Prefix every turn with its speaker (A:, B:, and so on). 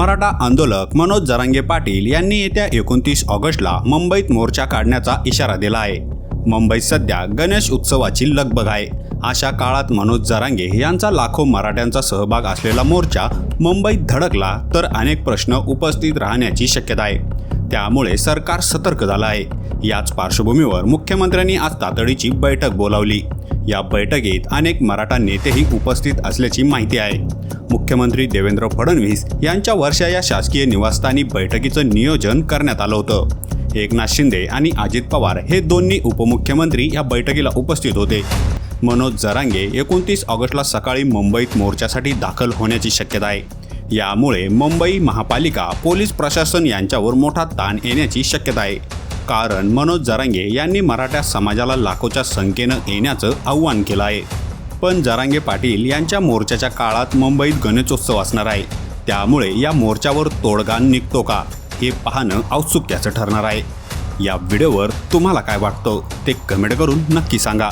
A: मराठा आंदोलक मनोज जरांगे पाटील यांनी येत्या एकोणतीस ऑगस्टला मुंबईत मोर्चा काढण्याचा इशारा दिला आहे. मुंबईत सध्या गणेश उत्सवाची लगबग आहे. अशा काळात मनोज जरांगे यांचा लाखो मराठ्यांचा सहभाग असलेला मोर्चा मुंबईत धडकला तर अनेक प्रश्न उपस्थित राहण्याची शक्यता आहे. त्यामुळे सरकार सतर्क झालं आहे. याच पार्श्वभूमीवर मुख्यमंत्र्यांनी आज तातडीची बैठक बोलावली. या बैठकीत अनेक मराठा नेतेही उपस्थित असल्याची माहिती आहे. मुख्यमंत्री देवेंद्र फडणवीस यांच्या वर्षा या शासकीय निवासस्थानी बैठकीचं नियोजन करण्यात आलं होतं. एकनाथ शिंदे आणि अजित पवार हे दोन्ही उपमुख्यमंत्री या बैठकीला उपस्थित होते. मनोज जरांगे एकोणतीस ऑगस्टला सकाळी मुंबईत मोर्चासाठी दाखल होण्याची शक्यता आहे. यामुळे मुंबई महापालिका पोलीस प्रशासन यांच्यावर मोठा ताण येण्याची शक्यता आहे. कारण मनोज जरांगे यांनी मराठा समाजाला लाखोच्या संख्येनं येण्याचं आव्हान केलं आहे. पण जरांगे पाटील यांच्या मोर्चाच्या काळात मुंबईत गणेशोत्सव असणार आहे. त्यामुळे या मोर्चावर तोडगा निघतो का हे पाहणं औत्सुक्याचं ठरणार आहे. या व्हिडिओवर तुम्हाला काय वाटतं ते कमेंट करून नक्की सांगा.